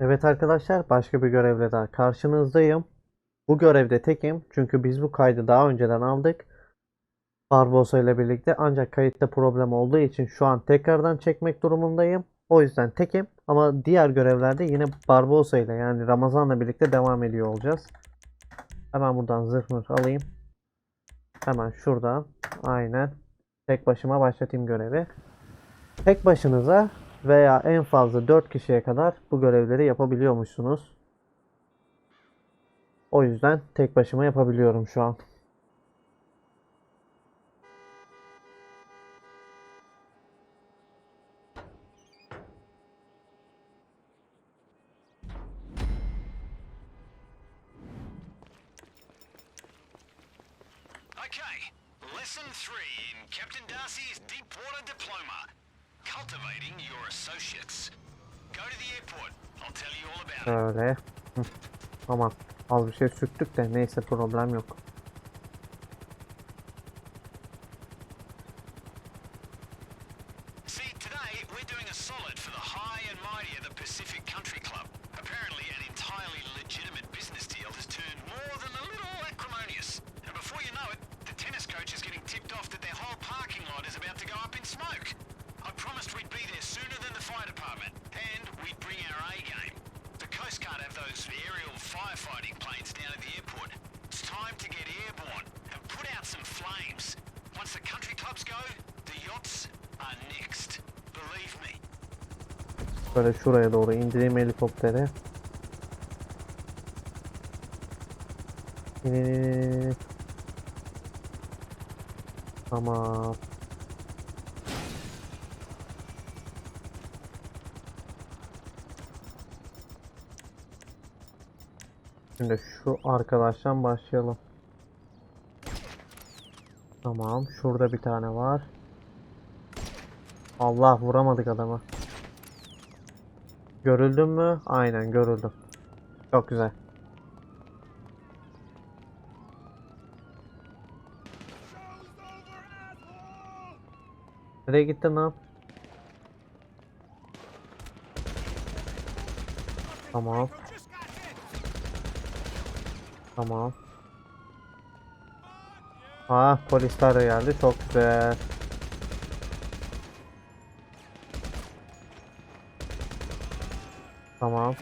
Evet arkadaşlar başka bir görevle daha karşınızdayım. Bu görevde tekim çünkü biz bu kaydı daha önceden aldık. Barbosa ile birlikte ancak kayıtta problem olduğu için şu an tekrardan çekmek durumundayım. O yüzden tekim ama diğer görevlerde yine Barbosa ile yani Ramazan'la birlikte devam ediyor olacağız. Hemen buradan zırh mırh alayım. Hemen şuradan aynen tek başıma başlatayım görevi. Tek başınıza veya en fazla 4 kişiye kadar bu görevleri yapabiliyormuşsunuz. O yüzden tek başıma yapabiliyorum şu an. Okay, lesson three in Captain Darcy's Deepwater Diploma. Cultivating your associates. Go to the airport. I'll tell you all about it. Şöyle. Aman az bir şey sürttük de neyse problem yok. Böyle şuraya doğru indireyim helikopteri. İn, in. Tamam. Şimdi şu arkadaştan başlayalım. Tamam. Şurada bir tane var. Allah vuramadık adamı. Görüldün mü? Aynen görüldüm. Çok güzel. Nereye gittin lan? Tamam. Tamam. Ah polisler geldi. Çok güzel. Tamam.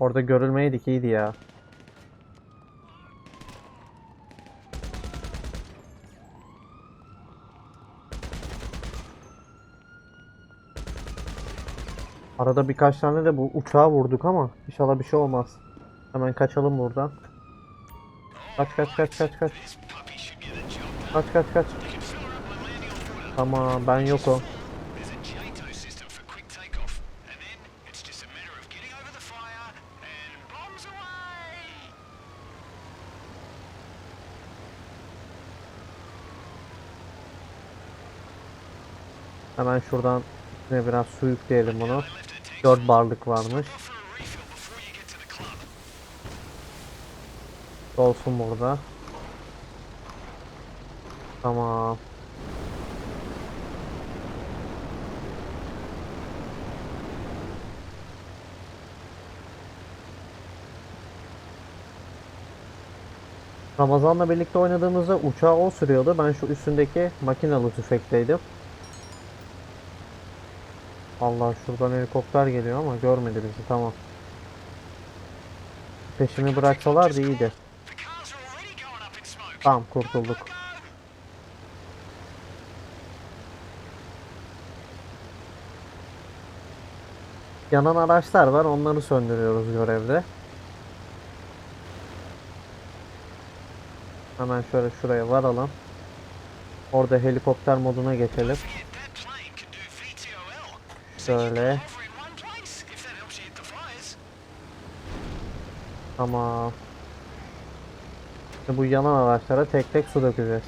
Orada görülmeydik iyiydi ya. Arada birkaç tane de bu uçağa vurduk ama inşallah bir şey olmaz. Hemen kaçalım buradan. Kaç kaç kaç kaç kaç. Kaç kaç kaç. You can fill her Hemen şuradan yine biraz su yükleyelim bunu. They left the tanks 4 barlık varmış. off for a refill before you get to the club. Olsun burada. Tamam. Ramazan'la birlikte oynadığımızda uçağı o sürüyordu. Ben şu üstündeki makinalı tüfekteydim. Allah şuradan helikopter geliyor ama görmedi bizi. Tamam. Peşimi bıraksalardı iyiydi. Tamam kurtulduk. Yanan araçlar var. Onları söndürüyoruz görevde. Hemen şöyle şuraya varalım. Orada helikopter moduna geçelim. Fires. Tamam. Şimdi bu yanan araçlara tek tek su dökeceğiz.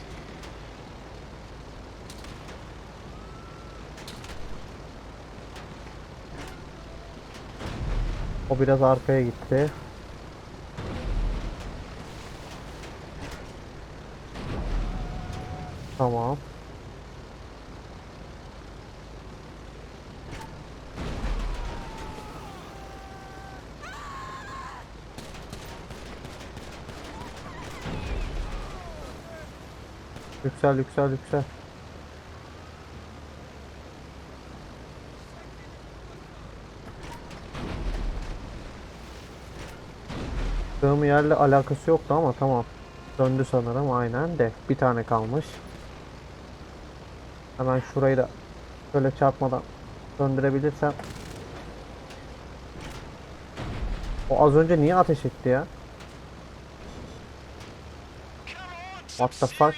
O biraz arkaya gitti. Tamam. Yüksel yüksel yüksel. Sığım yerle alakası yoktu ama tamam. Döndü sanırım aynen de. Bir tane kalmış. Hemen şurayı da şöyle çarpmadan döndürebilirsem. O az önce niye ateş etti ya? What the fuck?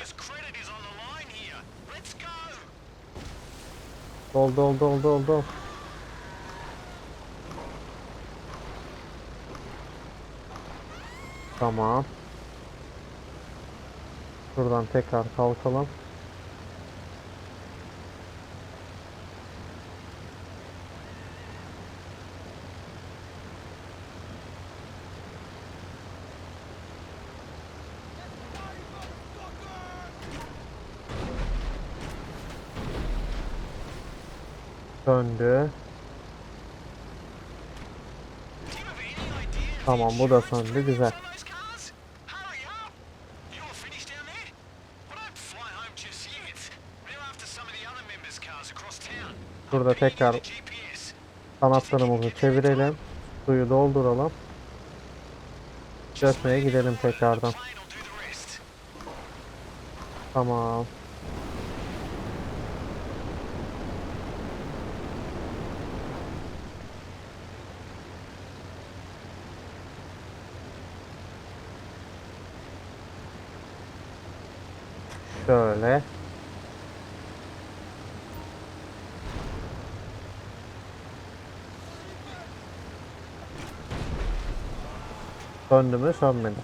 Doldu oldu oldu oldu. Tamam. Buradan tekrar kalkalım. The other members' cars across town. Burada tekrar kanatlarımızı çevirelim. Suyu dolduralım. Dökmeye gidelim tekrardan. Tamam. Şöyle. Söndü mü sönmedi.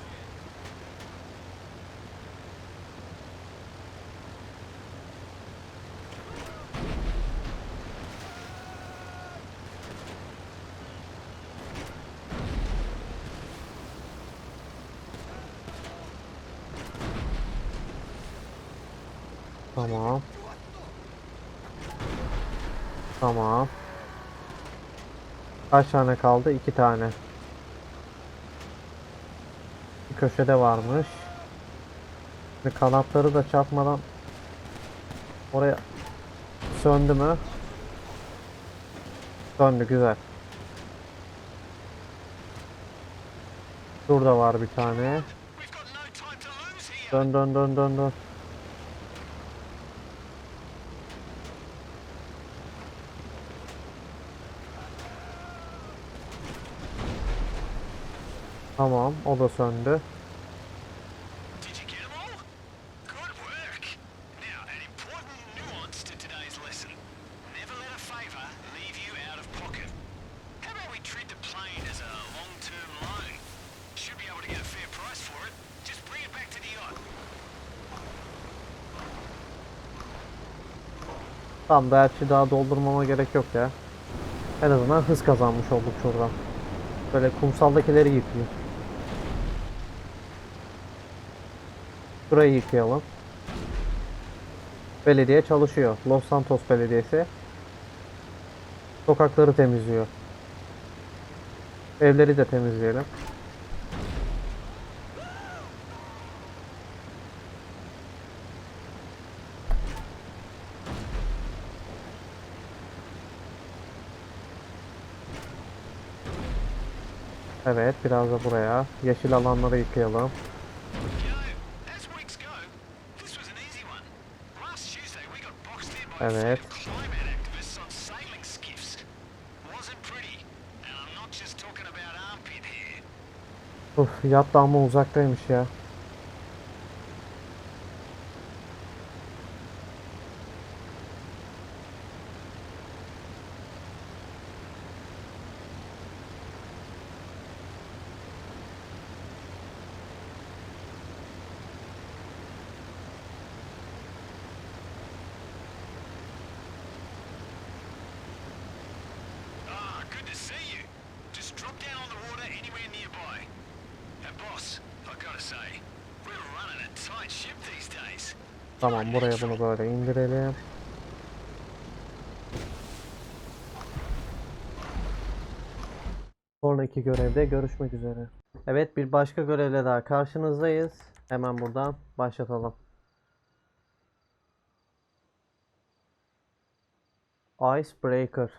Tamam. Tamam. Kaç tane kaldı? İki tane. Bir köşede varmış. Şimdi kanatları da çarpmadan oraya söndü mü? Söndü güzel. Şurada var bir tane. Dön dön dön dön dön. İt back to the yacht. Tamam da elçi daha doldurmama gerek yok ya. En azından hız kazanmış olduk şuradan. Böyle kumsaldakileri yıkayayım. Burayı yıkayalım. Belediye çalışıyor. Los Santos Belediyesi. Sokakları temizliyor. Evleri de temizleyelim. Evet, biraz da buraya. Yeşil alanları yıkayalım. Hair. Uf, yat da ama uzaktaymış ya. Tamam buraya bunu böyle indirelim. Sonraki görevde görüşmek üzere. Evet bir başka görevle daha karşınızdayız. Hemen buradan başlatalım. Icebreaker.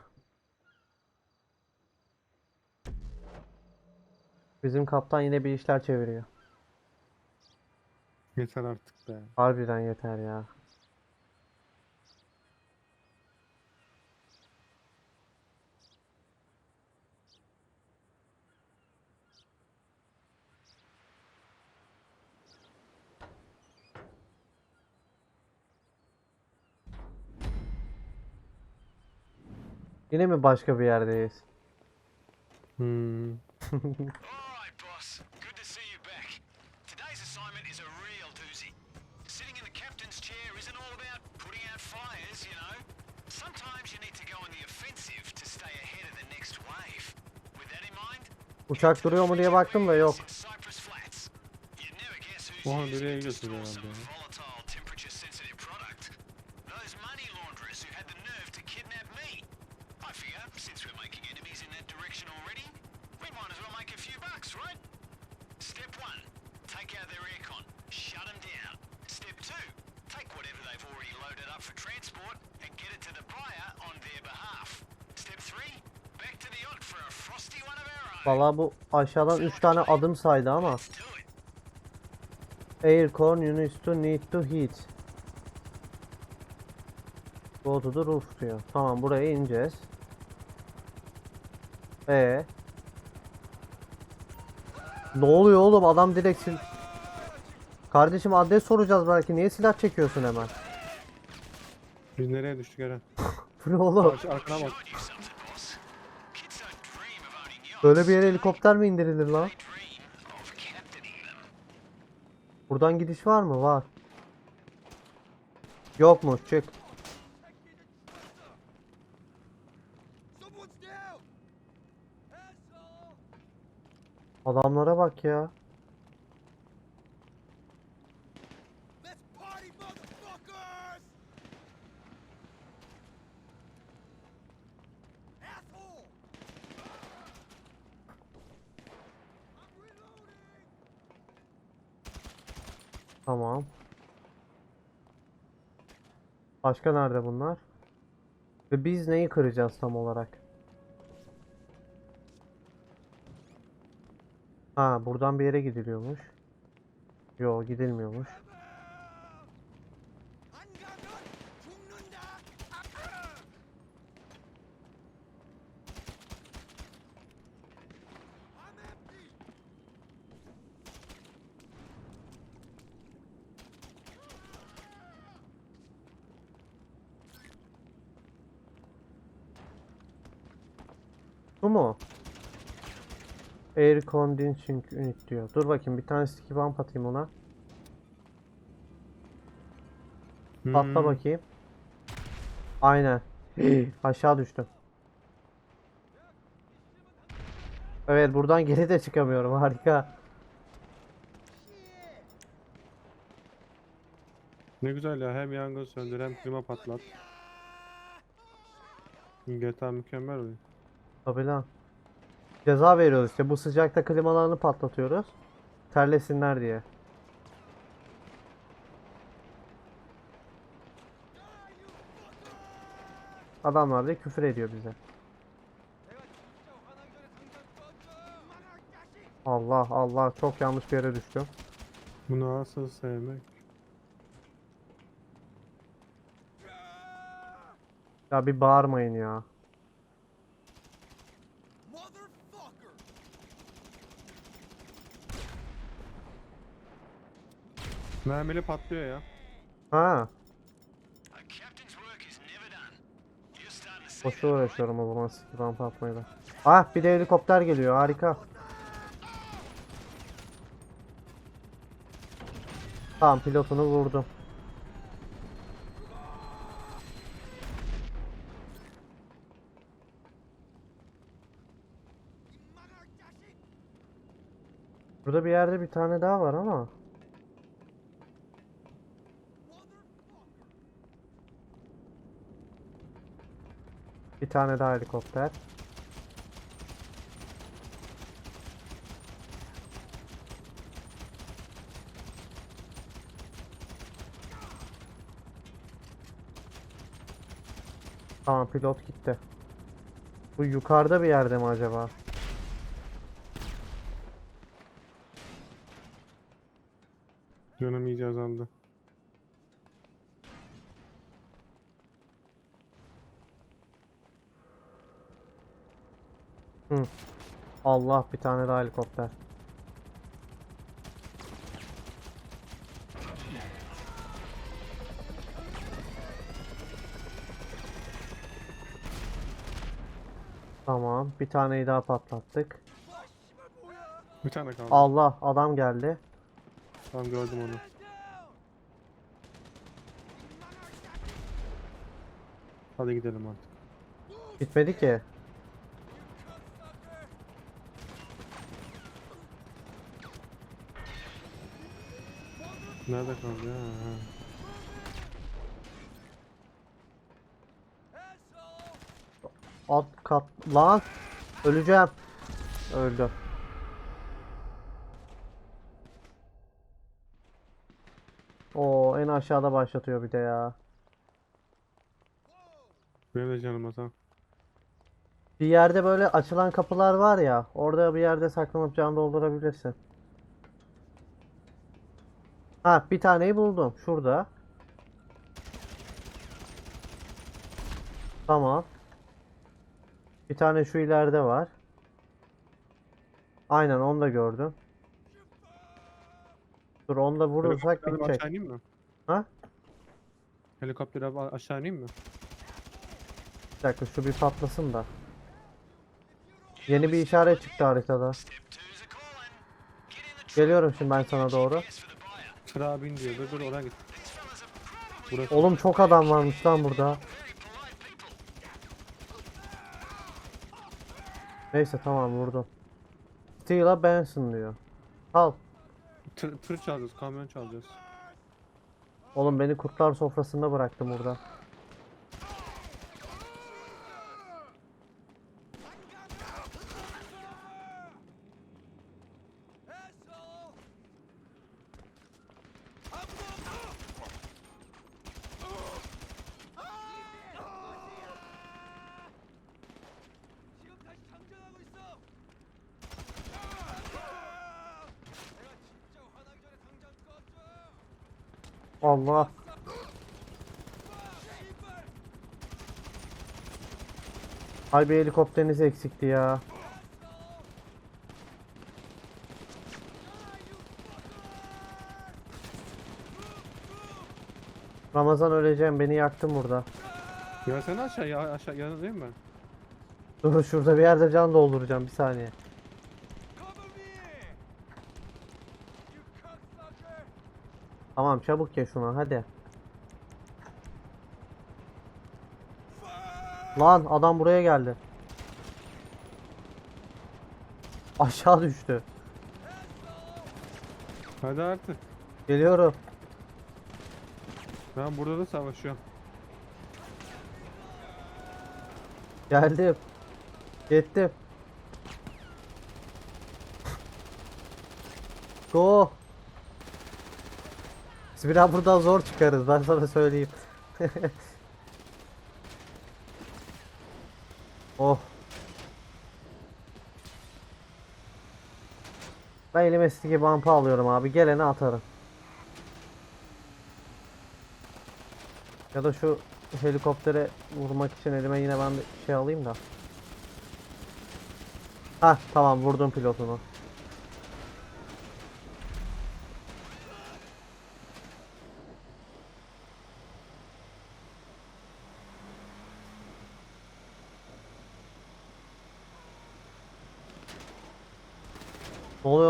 Bizim kaptan yine bir işler çeviriyor. Yeter artık be. Harbiden yeter ya. Yine mi başka bir yerdeyiz? Hmm. Uçak duruyor mu diye baktım da yok. Oha, nereye some herhalde ya? Valla bu aşağıdan 3 tane adım saydı ama. İt. Aircon you need to need to heat. Go to the roof diyor. Tamam buraya ineceğiz. E Ne oluyor oğlum adam direkt sil... Kardeşim adres soracağız belki. Niye silah çekiyorsun hemen? Biz nereye düştük Eren? Bu ne oğlum? Arkana bak. Böyle bir yere helikopter mi indirilir lan? Buradan gidiş var mı? Var. Çık. Someone's down! Asshole! Adamlara bak ya. Tamam. Başka nerede bunlar? Ve biz neyi kıracağız tam olarak? Ha, buradan bir yere gidiliyormuş. Yo, gidilmiyormuş. Bu mu? Air Conditioning Unit diyor. Dur bakayım bir tane sticky bump atayım ona. Patla Hmm. bakayım. Aynen. Aşağı düştüm. Evet buradan geri de çıkamıyorum. Harika. Ne güzel ya hem yangın söndür hem klima patlat. GTA mükemmel oyun. Tabi lan. Ceza veriyoruz işte. Bu sıcakta klimalarını patlatıyoruz. Terlesinler diye. Adamlar da küfür ediyor bize. Allah Allah çok yanlış bir yere düştüm. Bunu nasıl sevmek? Ya bir bağırmayın ya. Mermili patlıyor ya. Ha. Boşu uğraşıyorum o zaman sıfır rampa atmayla. Ah bir de helikopter geliyor harika. Tamam pilotunu vurdum. Burada bir yerde bir tane daha var ama. Bir tane daha helikopter. Tamam pilot gitti. Bu yukarıda bir yerde mi acaba? Canım iyice Allah bir tane daha helikopter. Tamam, bir taneyi daha patlattık. Bir tane kaldı. Allah, adam geldi. Tamam gördüm onu. Hadi gidelim artık. Bitmedi ki. Nerede kaldı ya? Ha. Alt kat lan. Öleceğim. Öldü. O en aşağıda başlatıyor bir de ya. Benim de canım azal. Bir yerde böyle açılan kapılar var ya. Orada bir yerde saklanıp can doldurabilirsin. Ha bir taneyi buldum. Şurada. Tamam. Bir tane şu ileride var. Aynen onu da gördüm. Dur onu da vurursak Helikopteri bitecek. aşağı ineyim mi? Ha? Helikopteri alıp aşağı ineyim mi? Bir dakika şu bir patlasın da. Yeni bir işaret çıktı haritada. Geliyorum şimdi ben sana doğru. Çırağa bin diyor. Dur dur oraya git. Burası. Oğlum çok adam varmış lan burada. Neyse tamam vurdum. Steel'a Benson diyor. Al. Tır, tır çalacağız, kamyon çalacağız. Oğlum beni kurtlar sofrasında bıraktım burada. Allah. Ay bir helikopteriniz eksikti ya. Ramazan öleceğim beni yaktın burada. Ya sen aşağı ya aşağı yanındayım ben. Dur şurada bir yerde can dolduracağım bir saniye. Tamam çabuk ye şunu hadi. Lan adam buraya geldi. Aşağı düştü. Hadi artık. Geliyorum. Ben burada da savaşıyorum. Geldim. Gittim. Go. Biz biraz buradan zor çıkarız ben sana söyleyeyim. oh. Ben elime sticky bump'ı alıyorum abi. Gelene atarım. Ya da şu helikoptere vurmak için elime yine ben bir şey alayım da. Ha tamam vurdum pilotunu.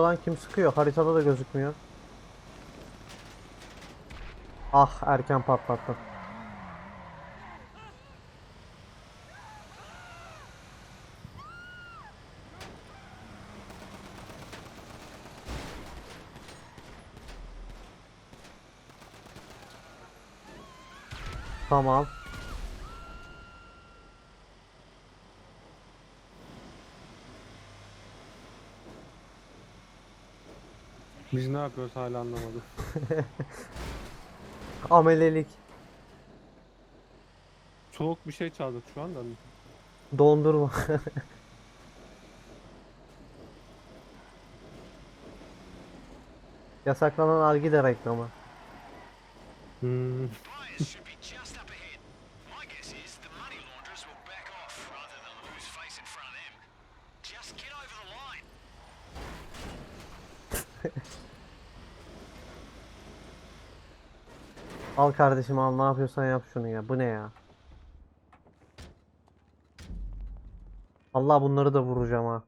Lan kim sıkıyor? Haritada da gözükmüyor. Ah erken patlattım. Tamam. Biz ne yapıyoruz hala anlamadım. Amelelik. Soğuk bir şey çaldık şu anda. Dondurma. Yasaklanan argide reklamı. Hmm. Al kardeşim al ne yapıyorsan yap şunu ya. Bu ne ya? Allah bunları da vuracağım ha.